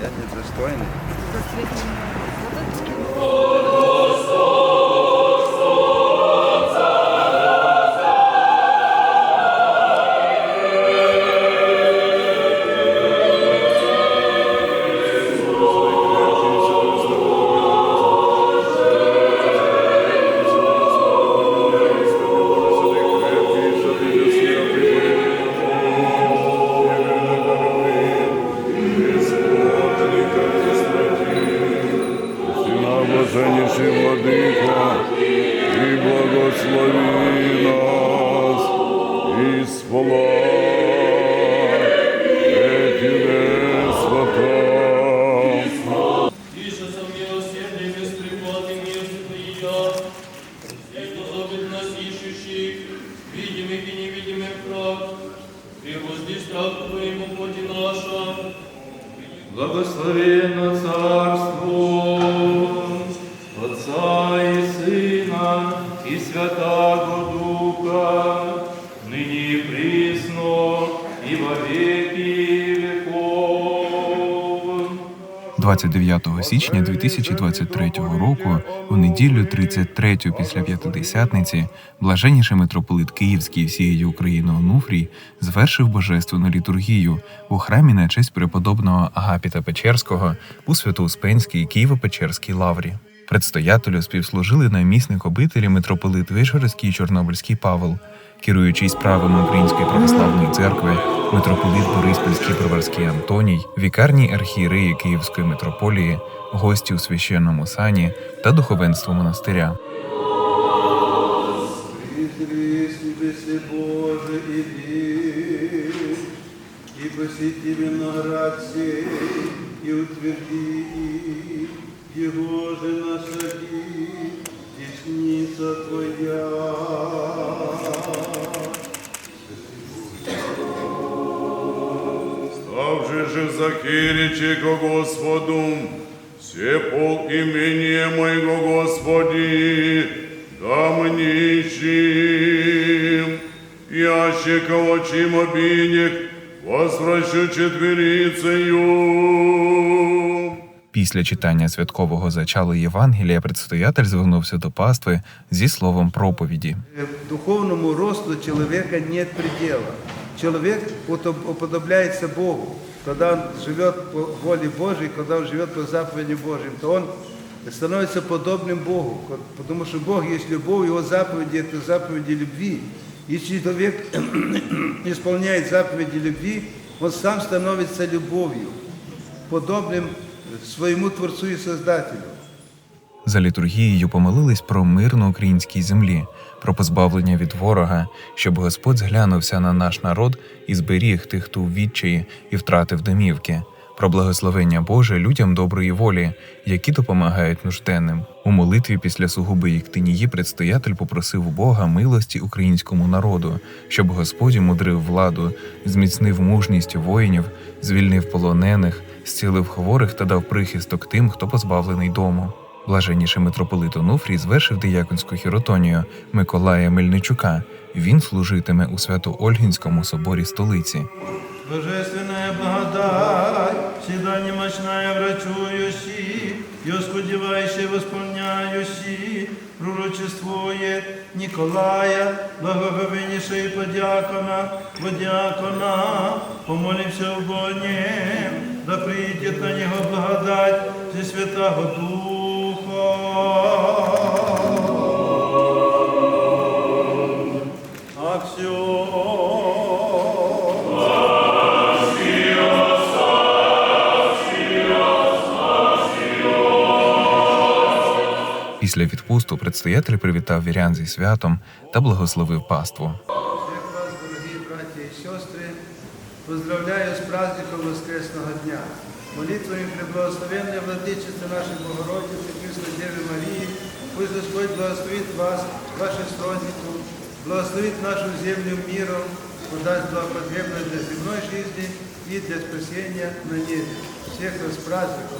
Я недостойний. Сына блаженнейший Владыка, и благослови нас, и Тебе святам. Тише со милосердием и приклади милости Твоя, и что зовет нас ищущих, видимых и невидимых прав, превозди страх Твоему Боги наша. Благословенно Царство Святаго Духа, и присно и во веки веков. 29 січня 2023 року, у неділю 33-ю після п'ятидесятниці, блаженніший митрополит Київський всієї України Онуфрій звершив божественну літургію у храмі на честь преподобного Агапіта Печерського у Свято-Успенській Києво-Печерській лаврі. Предстоятелю співслужили намісник обителі митрополит Вишгородський і Чорнобильський Павел, керуючий справами Української православної церкви, митрополит Бориспільський Броварський Антоній, вікарні архієреї Київської митрополії, гості у священному сані та духовенство монастиря. Посети виноград сей, и утверди их, его же насади, десница Твоя. Ставши же Захиричи ко Господу, все пол имение моего Господи, да нищим, яще кого чим обидек, возвращу четверицею. Після читання святкового зачалу Євангелія предстоятель звернувся до пастви зі словом проповіді. Духовному росту человека нет предела. Человек уподоб- уподобляется Богу. Когда он живет по воле Божьей, когда он живет по заповедям Божьим, то он становится подобным Богу. Потому что Бог есть любовь, Его заповеди – это заповеди любви. Если человек исполняет заповеди любви, он сам становится любовью, подобным своему Творцу і Создателю. За літургією помолились про мир на українській землі, про позбавлення від ворога, щоб Господь зглянувся на наш народ і зберіг тих, хто в відчаї і втратив домівки, про благословення Боже людям доброї волі, які допомагають нужденним. У молитві після сугуби Єктинії предстоятель попросив у Бога милості українському народу, щоб Господь мудрив владу, зміцнив мужність воїнів, звільнив полонених, зцілив хворих та дав прихисток тим, хто позбавлений дому. Блаженніший митрополит Онуфрій звершив дияконську хіротонію Миколая Мельничука. Він служитиме у Свято-Ольгінському соборі столиці. Божественная благодать, всегда немощная врачующий, и сподевающий восполняющий, пророчествует Николая, благоговеннейший подякона, водякона, помолимся в Боне, да придет на него благодать Святого Духа. Після відпусту предстоятель привітав вірян зі святом та благословив паству. Всех вас, дорогие братья и сестры, поздравляю с праздником Воскресного дня. Молитвами Преблагословенной Владычицы нашей Богородицы, Пресной Девы Марии, пусть Господь благословит вас, ваших сродников, благословит нашу землю миром, подаст благопотребность для земной жизни и для спасения на небе. Всех вас с праздником!